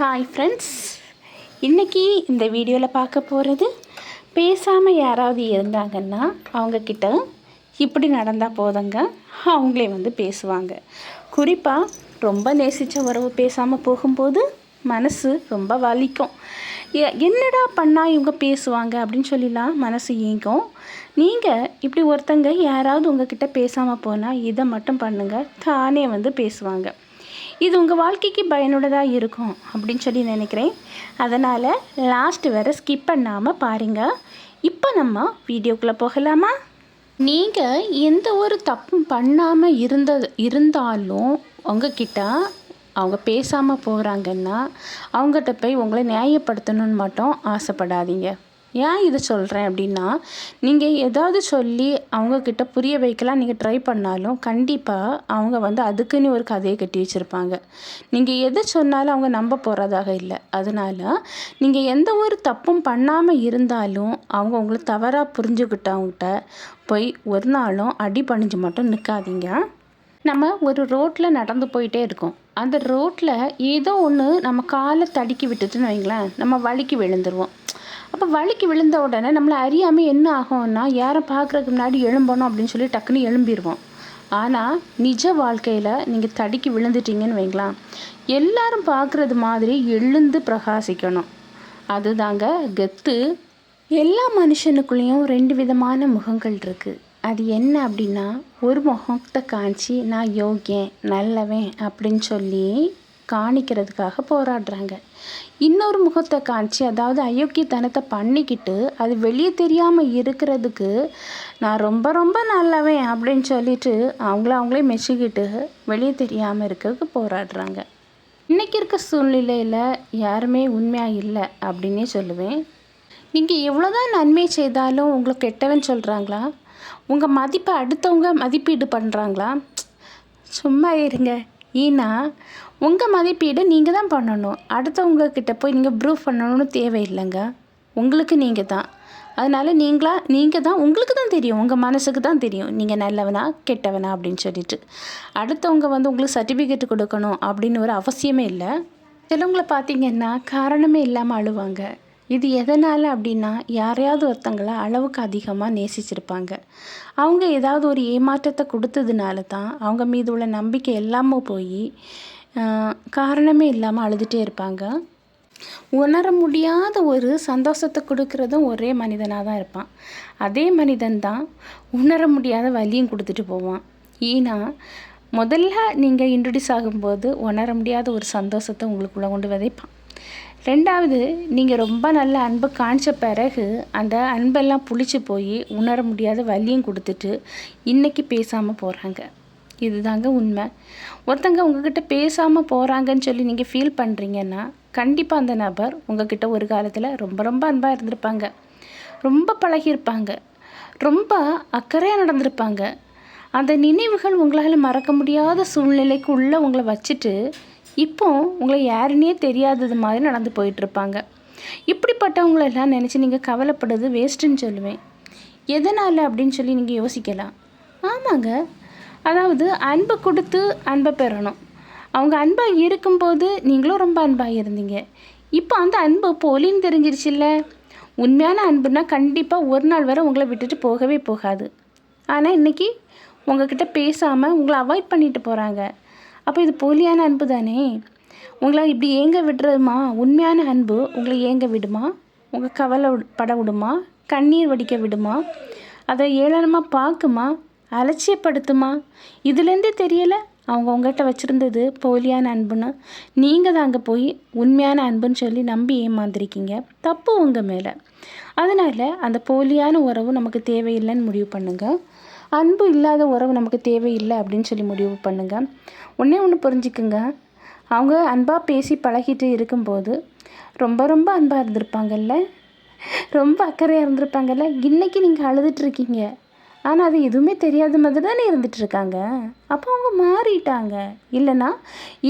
Hi friends இன்றைக்கி இந்த வீடியோவில் பார்க்க போகிறது பேசாமல் யாராவது இருந்தாங்கன்னா அவங்கக்கிட்ட இப்படி நடந்தால் போதுங்க. அவங்களே வந்து பேசுவாங்க. குறிப்பாக ரொம்ப நேசித்த உறவு பேசாமல் போகும்போது மனசு ரொம்ப வலிக்கும். எ- என்னடா பண்ணால் இவங்க பேசுவாங்க அப்படின்னு சொல்லிலாம் மனசு ஏங்கும். நீங்கள் இப்படி ஒருத்தங்க யாராவது உங்ககிட்ட பேசாமல் போனால் இதை மட்டும் பண்ணுங்கள் தானே வந்து பேசுவாங்க. இது உங்கள் வாழ்க்கைக்கு பயனுள்ளதாக இருக்கும் அப்படின்னு சொல்லி நினைக்கிறேன். அதனால் லாஸ்ட் வரை ஸ்கிப் பண்ணாமல் பாருங்கள் இப்போ நம்ம வீடியோக்குள்ளே போகலாமா? நீங்கள் எந்த ஒரு தப்பும் பண்ணாமல் இருந்தது இருந்தாலும் உங்ககிட்ட அவங்க பேசாமல் போகிறாங்கன்னா அவங்ககிட்ட போய் உங்களை நியாயப்படுத்தணும்னு மட்டும் ஆசைப்படாதீங்க. ஏன் இதை சொல்கிறேன் அப்படின்னா நீங்கள் ஏதாவது சொல்லி அவங்கக்கிட்ட புரிய வைக்கலாம் நீங்கள் ட்ரை பண்ணாலும் கண்டிப்பாக அவங்க வந்து அதுக்குன்னு ஒரு கதையை கட்டி வச்சுருப்பாங்க. நீங்கள் எதை சொன்னாலும் அவங்க நம்ப போகிறதாக இல்லை. அதனால் நீங்கள் எந்த ஒரு தப்பும் பண்ணாமல் இருந்தாலும் அவங்க உங்களை தவறாக புரிஞ்சுக்கிட்டவங்ககிட்ட போய் ஒரு நாளும் அடி பணிஞ்சு மட்டும் நிற்காதீங்க நம்ம ஒரு ரோட்டில் நடந்து போயிட்டே இருக்கோம். அந்த ரோட்டில் ஏதோ ஒன்று நம்ம காலை தடுக்கி விட்டுட்டுன்னு வைங்களேன் நம்ம வழுக்கி விழுந்துருவோம். அப்போ வலிக்கு விழுந்த உடனே நம்மளை அறியாமல் என்ன ஆகும்னா யாரை பார்க்குறதுக்கு முன்னாடி எழும்பணும் அப்படின்னு சொல்லி டக்குன்னு எழும்பிடுவோம் ஆனால் நிஜ வாழ்க்கையில் நீங்கள் தடுக்கி விழுந்துட்டீங்கன்னு வைங்களேன். எல்லாரும் பார்க்குறது மாதிரி எழுந்து பிரகாசிக்கணும். அதுதாங்க கெத்து. எல்லா மனுஷனுக்குள்ளேயும் ரெண்டு விதமான முகங்கள் இருக்குது அது என்ன அப்படின்னா ஒரு முகத்தை காமிச்சு நான் யோகியன் நல்லவன் அப்படின்னு சொல்லி காணிக்கிறதுக்காக போராடுறாங்க. இன்னொரு முகத்தை காமிச்சு அதாவது அயோக்கியத்தனத்தை பண்ணிக்கிட்டு அது வெளியே தெரியாமல் இருக்கிறதுக்கு நான் ரொம்ப ரொம்ப நல்லவன் அப்படின்னு சொல்லிட்டு அவங்கள அவங்களே மெச்சிக்கிட்டு வெளியே தெரியாமல் இருக்கிறதுக்கு போராடுறாங்க. இன்றைக்கி இருக்க சூழ்நிலையில் யாருமே உண்மையாக இல்லை அப்படின்னே சொல்லுவேன். நீங்கள் எவ்வளோதான் நன்மை செய்தாலும் உங்களுக்கு கெட்டவன் சொல்கிறாங்களா உங்கள் மதிப்பை அடுத்தவங்க மதிப்பீடு பண்ணுறாங்களா சும்மா இருங்க. ஏன்னா உங்கள் மதிப்பீடு நீங்கள் தான் பண்ணணும். அடுத்தவங்க கிட்ட போய் நீங்கள் ப்ரூவ் பண்ணணும்னு தேவையில்லைங்க. உங்களுக்கு நீங்கள் தான். அதனால் நீங்களா நீங்கள் தான் உங்களுக்கு தான் தெரியும். உங்கள் மனசுக்கு தான் தெரியும். நீங்கள் நல்லவனா கெட்டவனா அப்படின்னு சொல்லிட்டு. அடுத்தவங்க வந்து உங்களுக்கு சர்டிஃபிகேட் கொடுக்கணும் அப்படின்னு ஒரு அவசியமே இல்லை. சிலவங்களை பார்த்தீங்கன்னா காரணமே இல்லாமல் அழுவாங்க. இது எதனால் அப்படின்னா யாரையாவது ஒருத்தங்களை அளவுக்கு அதிகமாக நேசிச்சிருப்பாங்க. அவங்க ஏதாவது ஒரு ஏமாற்றத்தை கொடுத்ததுனால தான் அவங்க மீது உள்ள நம்பிக்கை எல்லாமே போய் காரணமே இல்லாமல் அழுதுகிட்டே இருப்பாங்க. உணர முடியாத ஒரு சந்தோஷத்தை கொடுக்கறதும் ஒரே மனிதனாக தான் இருப்பான். அதே மனிதன் தான் உணர முடியாத வலியும் கொடுத்துட்டு போவான். ஏன்னா முதல்ல நீங்கள் இன்ட்ரடியூஸ் ஆகும்போது உணர முடியாத ஒரு சந்தோஷத்தை உங்களுக்குள்ளே கொண்டு விதைப்பான். ரெண்டாவது நீங்கள் ரொம்ப நல்ல அன்பு காணிச்ச பிறகு அந்த அன்பெல்லாம் புளிச்சு போய் உணர முடியாத வலியும் கொடுத்துட்டு இன்றைக்கி பேசாமல் போகிறாங்க இதுதாங்க உண்மை. ஒருத்தங்க உங்ககிட்ட பேசாமல் போகிறாங்கன்னு சொல்லி நீங்கள் ஃபீல் பண்ணுறீங்கன்னா கண்டிப்பாக அந்த நபர் உங்ககிட்ட ஒரு காலத்தில் ரொம்ப ரொம்ப அன்பாக இருந்திருப்பாங்க. ரொம்ப பழகியிருப்பாங்க. ரொம்ப அக்கறையாக நடந்திருப்பாங்க. அந்த நினைவுகள் உங்களால் மறக்க முடியாத சூழ்நிலைக்கு உள்ளே உங்களை வச்சுட்டு இப்போ உங்களை யாருன்னே தெரியாதது மாதிரி நடந்து போயிட்டுருப்பாங்க. இப்படிப்பட்டவங்களெல்லாம் நினச்சி நீங்கள் கவலைப்படுறது வேஸ்ட்டுன்னு சொல்லுவேன். எதனால் அப்படின்னு சொல்லி நீங்கள் யோசிக்கலாம். ஆமாங்க. அதாவது அன்பை கொடுத்து அன்பை பெறணும். அவங்க அன்பாக இருக்கும்போது நீங்களும் ரொம்ப அன்பாக இருந்தீங்க. இப்போ அந்த அன்பு போலின்னு தெரிஞ்சிருச்சுல்ல. உண்மையான அன்புனா கண்டிப்பாக ஒரு நாள் வரை உங்களை விட்டுட்டு போகவே போகாது. ஆனால் இன்றைக்கி உங்ககிட்ட பேசாமல் உங்களை அவாய்ட் பண்ணிட்டு போகிறாங்க அப்போ இது போலியான அன்பு தானே? உங்களை இப்படி ஏங்க விடுறதுமா? உண்மையான அன்பு உங்களை ஏங்க விடுமா? உங்கள் கவலை பட விடுமா? கண்ணீர் வடிக்க விடுமா? அதை ஏளனமாக பார்க்குமா? அலட்சியப்படுத்துமா? இதுலேருந்தே தெரியலை அவங்க உங்கள்கிட்ட வச்சுருந்தது போலியான அன்புன்னு. நீங்கள் தான் அங்கே போய் உண்மையான அன்புன்னு சொல்லி நம்பி ஏமாந்துருக்கீங்க. தப்பு உங்கள் மேலே. அதனால் அந்த போலியான உறவு நமக்கு தேவையில்லைன்னு முடிவு பண்ணுங்கள் அன்பு இல்லாத உறவு நமக்கு தேவையில்லை அப்படின்னு சொல்லி முடிவு பண்ணுங்கள் ஒன்றே ஒன்று புரிஞ்சுக்குங்க. அவங்க அன்பாக பேசி பழகிட்டு இருக்கும்போது ரொம்ப ரொம்ப அன்பாக இருந்திருப்பாங்கல்ல? ரொம்ப அக்கறையாக இருந்திருப்பாங்கல்ல? இன்றைக்கி நீங்கள் அழுதுட்ருக்கீங்க ஆனால் அது எதுவுமே தெரியாத மாதிரி தானே இருந்துகிட்ருக்காங்க அப்போ அவங்க மாறிட்டாங்க. இல்லைன்னா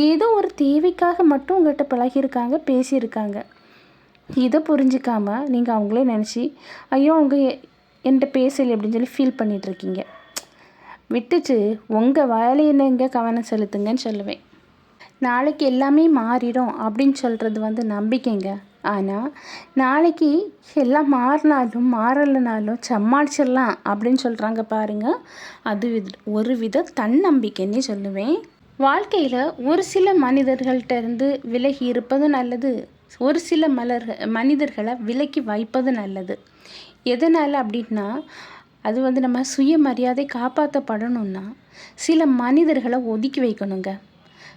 ஏதோ ஒரு தேவைக்காக மட்டும் உங்கள்கிட்ட பழகியிருக்காங்க பேசியிருக்காங்க. இதை புரிஞ்சிக்காமல் நீங்கள் அவங்களே நினச்சி ஐயோ அவங்க என்கிட்ட பேசலை அப்படின்னு சொல்லி ஃபீல் பண்ணிகிட்ருக்கீங்க இருக்கீங்க. விட்டுட்டு உங்கள் வேலையிலங்க கவனம் செலுத்துங்கன்னு சொல்லுவேன். நாளைக்கு எல்லாமே மாறிடும் அப்படின்னு சொல்கிறது வந்து நம்பிக்கைங்க. ஆனால் நாளைக்கு எல்லாம் மாறினாலும் மாறலைனாலும் சமாளிச்சிடலாம் அப்படின்னு சொல்கிறாங்க பாருங்கள் அது ஒரு வித தன்னம்பிக்கைன்னு சொல்லுவேன். வாழ்க்கையில் ஒரு சில மனிதர்கள்ட்ட இருந்து விலகி இருப்பது நல்லது. ஒரு சில மலர் மனிதர்களை விலக்கி வைப்பது நல்லது. எதனால் அப்படின்னா அது வந்து நம்ம சுயமரியாதை காப்பாற்றப்படணும்னா சில மனிதர்களை ஒதுக்கி வைக்கணுங்க.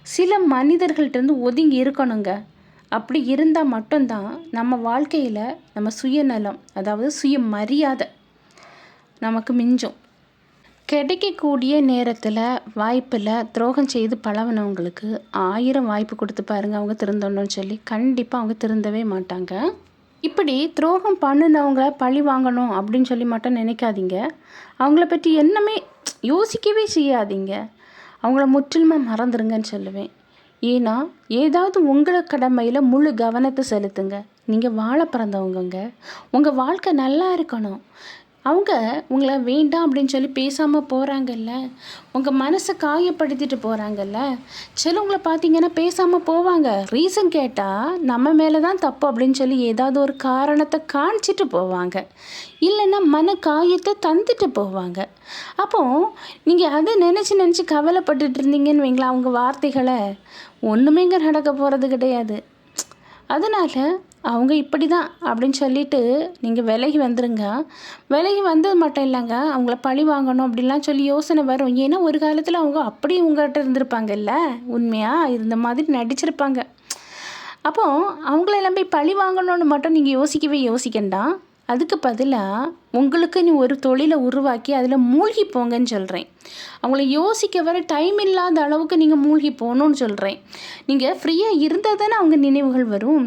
சில மனிதர்கள்ட்டேருந்து ஒதுங்கி இருக்கணுங்க. அப்படி இருந்தால் மட்டும்தான் நம்ம வாழ்க்கையில் நம்ம சுயநலம் அதாவது சுயமரியாதை நமக்கு மிஞ்சும். கிடைக்கக்கூடிய நேரத்தில் வாய்ப்பில் துரோகம் செய்து பழகினவங்களுக்கு ஆயிரம் வாய்ப்பு கொடுத்து பாருங்கள் அவங்க திருந்தணும்னு சொல்லி. கண்டிப்பாக அவங்க திருந்தவே மாட்டாங்க. இப்படி துரோகம் பண்ணினவங்கள பழி வாங்கணும் அப்படின்னு சொல்லி மட்டும் நினைக்காதீங்க. அவங்கள பற்றி என்னமே யோசிக்கவே செய்யாதீங்க. அவங்கள முற்றிலுமாக மறந்துடுங்கன்னு சொல்லுவேன். ஏன்னா ஏதாவது உங்களை கடமையில் முழு கவனத்தை செலுத்துங்க. நீங்கள் வாழ பிறந்தவங்கங்க. உங்கள் வாழ்க்கை நல்லா இருக்கணும். அவங்க உங்களை வேண்டாம் அப்படின்னு சொல்லி பேசாமல் போகிறாங்கல்ல உங்கள் மனசை காயப்படுத்திட்டு போகிறாங்கல்ல சிலவங்களை பார்த்தீங்கன்னா பேசாமல் போவாங்க. ரீசன் கேட்டால் நம்ம மேலே தான் தப்பு அப்படின்னு சொல்லி ஏதாவது ஒரு காரணத்தை காமிச்சிட்டு போவாங்க. இல்லைன்னா மன காயத்தை தந்துட்டு போவாங்க. அப்போது நீங்கள் அதை நினச்சி நினச்சி கவலைப்பட்டுட்டு இருந்தீங்கன்னு வைங்களா அவங்க வார்த்தைகளை. ஒன்றுமே இங்கே நடக்க போகிறது கிடையாது. அதனால் அவங்க இப்படி தான் அப்படின்னு சொல்லிட்டு நீங்கள் விலகி வந்துடுங்க விலகி வந்தது மட்டும் இல்லைங்க அவங்கள பழி வாங்கணும் அப்படிலாம் சொல்லி யோசனை வரும். ஏன்னா ஒரு காலத்தில் அவங்க அப்படி உங்கள்கிட்ட இருந்திருப்பாங்கல்ல? உண்மையாக இருந்த மாதிரி நடிச்சிருப்பாங்க. அப்போது அவங்களெல்லாம் போய் பழி வாங்கணும்னு மட்டும் நீங்கள் யோசிக்கவே யோசிக்கண்டாம் அதுக்கு பதிலாக உங்களுக்கு நீ ஒரு தொழிலை உருவாக்கி அதில் மூழ்கி போங்கன்னு சொல்கிறேன் அவங்கள யோசிக்க வர டைம் இல்லாத அளவுக்கு நீங்கள் மூழ்கி போகணுன்னு சொல்கிறேன் நீங்கள் ஃப்ரீயாக இருந்தால் தானே அவங்க நினைவுகள் வரும்.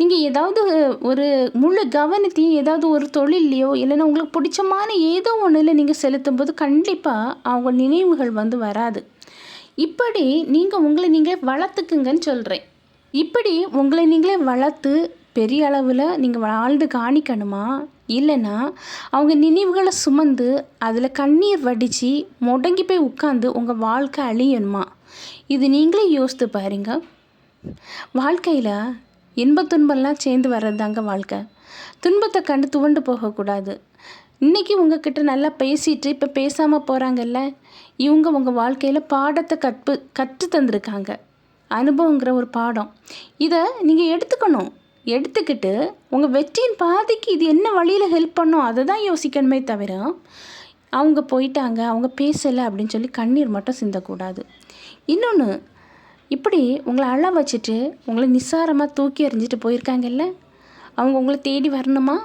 நீங்கள் ஏதாவது ஒரு முழு கவனத்தையும் ஏதாவது ஒரு தொழில்லையோ இல்லைன்னா உங்களுக்கு பிடிச்சமான ஏதோ ஒன்றில் நீங்கள் செலுத்தும் போது கண்டிப்பாக அவங்க நினைவுகள் வந்து வராது. இப்படி நீங்கள் உங்களை நீங்கள் வளர்த்துக்குங்கன்னு சொல்கிறேன் இப்படி உங்களை நீங்களே வளர்த்து பெரிய அளவில் நீங்கள் வாழ்ந்து காணிக்கணுமா? இல்லைன்னா அவங்க நினைவுகளை சுமந்து அதில் கண்ணீர் வடித்து முடங்கி போய் உட்காந்து உங்கள் வாழ்க்கை அழியணுமா? இது நீங்களே யோசித்து பாருங்க. வாழ்க்கையில் இன்ப துன்பம்லாம் சேர்ந்து வர்றது தாங்க வாழ்க்கை. துன்பத்தை கண்டு துவண்டு போகக்கூடாது. இன்றைக்கி உங்ககிட்ட நல்லா பேசிட்டு இப்போ பேசாமல் போகிறாங்கல்ல இவங்க உங்கள் வாழ்க்கையில் பாடத்தை கற்பு கற்று தந்திருக்காங்க. அனுபவங்கிற ஒரு பாடம். இதை நீங்கள் எடுத்துக்கணும். எடுத்துக்கிட்டு உங்கள் வெற்றியின் பாதிக்கு இது என்ன வழியில் ஹெல்ப் பண்ணும் அதை தான் யோசிக்கணுமே தவிர அவங்க போயிட்டாங்க அவங்க பேசலை அப்படின்னு சொல்லி கண்ணீர் மட்டும் சிந்தக்கூடாது. இன்னொன்று இப்படி உங்களை அழ வச்சுட்டு உங்களை நிசாரமாக தூக்கி எறிஞ்சிட்டு போயிருக்காங்கல்ல? அவங்க உங்களை தேடி வரணுமா?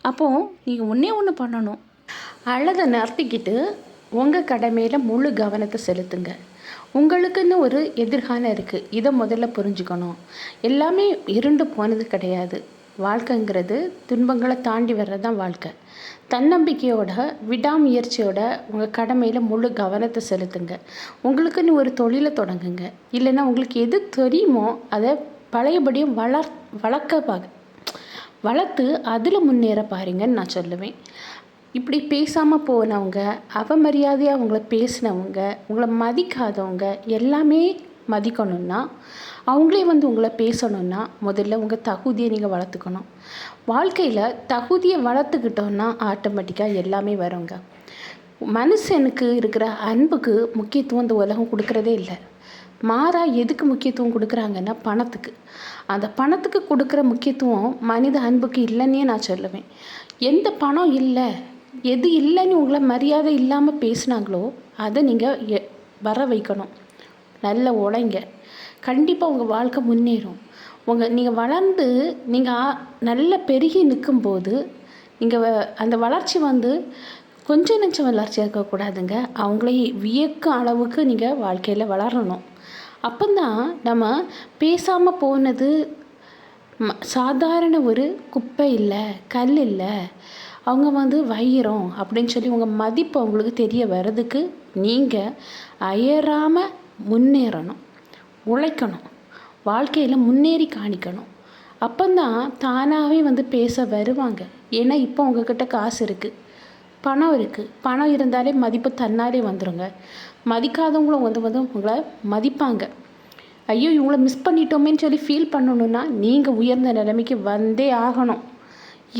அப்போது நீங்கள் ஒன்றே ஒன்று பண்ணணும். அழதை நிறுத்திக்கிட்டு உங்கள் கடமையில் முழு கவனத்தை செலுத்துங்க. உங்களுக்குன்னு ஒரு எதிர்காலம் இருக்குது இதை முதல்ல புரிஞ்சுக்கணும். எல்லாமே இருண்டு போனது கிடையாது. வாழ்க்கைங்கிறது துன்பங்களை தாண்டி வர்றது தான் வாழ்க்கை. தன்னம்பிக்கையோட விடாமுயற்சியோட உங்கள் கடமையில் முழு கவனத்தை செலுத்துங்க. உங்களுக்குன்னு ஒரு தொழிலை தொடங்குங்க. இல்லைன்னா உங்களுக்கு எது தெரியுமோ அதை பழையபடியும் வளர் வளர்க்க பா வளர்த்து அதில் முன்னேற பாருங்கன்னு நான் சொல்லுவேன். இப்படி பேசாமல் போனவங்க அவமரியாதையாக அவங்கள பேசினவங்க உங்களை மதிக்காதவங்க எல்லாமே மதிக்கணும்னா அவங்களே வந்து உங்களை பேசணுன்னா முதல்ல உங்கள் தகுதியை நீங்கள் வளர்த்துக்கணும். வாழ்க்கையில் தகுதியை வளர்த்துக்கிட்டோன்னா ஆட்டோமேட்டிக்காக எல்லாமே வருங்க. மனுஷனுக்கு இருக்கிற அன்புக்கு முக்கியத்துவம் இந்த உலகம் கொடுக்குறதே இல்லை. மாறாக எதுக்கு முக்கியத்துவம் கொடுக்குறாங்கன்னா பணத்துக்கு. அந்த பணத்துக்கு கொடுக்குற முக்கியத்துவம் மனித அன்புக்கு இல்லைன்னே நான் சொல்லுவேன். எந்த பணம் இல்லை எது இல்லைன்னு உங்களை மரியாதை இல்லாமல் பேசுனாங்களோ அதை நீங்கள் வர வைக்கணும். நல்ல உழைங்க. கண்டிப்பாக உங்கள் வாழ்க்கை முன்னேறும். உங்கள் நீங்கள் வளர்ந்து நீங்கள் நல்ல பெருகி நிற்கும்போது நீங்கள் அந்த வளர்ச்சி வந்து கொஞ்சம் நெஞ்சம் வளர்ச்சி இருக்கக்கூடாதுங்க. அவங்களே வியக்கும் அளவுக்கு நீங்கள் வாழ்க்கையில் வளரணும். அப்போந்தான் நம்ம பேசாமல் போனது சாதாரண ஒரு குப்பை இல்லை கல் இல்லை. அவங்க வந்து வைரம் அப்படின்னு சொல்லி உங்கள் மதிப்பு அவங்களுக்கு தெரிய வர்றதுக்கு நீங்கள் அயராமல் முன்னேறணும் உழைக்கணும் வாழ்க்கையில் முன்னேறி காணிக்கணும். அப்போந்தான் தானாகவே வந்து பேச வருவாங்க. ஏன்னா இப்போ உங்ககிட்ட காசு இருக்குது பணம் இருக்குது பணம் இருந்தாலே மதிப்பு தன்னாலே வந்துடுங்க மதிக்காதவங்களும் வந்து வந்து உங்களை மதிப்பாங்க. ஐயோ இவங்கள மிஸ் பண்ணிட்டோமேன்னு சொல்லி ஃபீல் பண்ணணுன்னா நீங்கள் உயர்ந்த நிலைமைக்கு வந்தே ஆகணும்.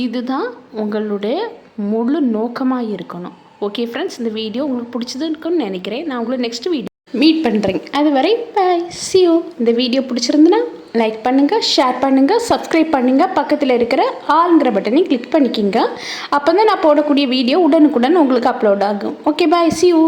இதுதான் உங்களுடைய முழு நோக்கமாக இருக்கணும். ஓகே ஃப்ரெண்ட்ஸ் இந்த வீடியோ உங்களுக்கு பிடிச்சதுன்னு நினைக்கிறேன். நான் உங்களை நெக்ஸ்ட் வீடியோ மீட் பண்ணுறேங்க அதுவரை பாய் சியூ இந்த வீடியோ பிடிச்சிருந்துன்னா லைக் பண்ணுங்கள் ஷேர் பண்ணுங்கள் சப்ஸ்கிரைப் பண்ணுங்கள் பக்கத்தில் இருக்கிற ஆளுங்கிற பட்டனையும் கிளிக் பண்ணிக்கிங்க. அப்போ தான் நான் போடக்கூடிய வீடியோ உடனுக்குடன் உங்களுக்கு அப்லோட் ஆகும். Okay bye see you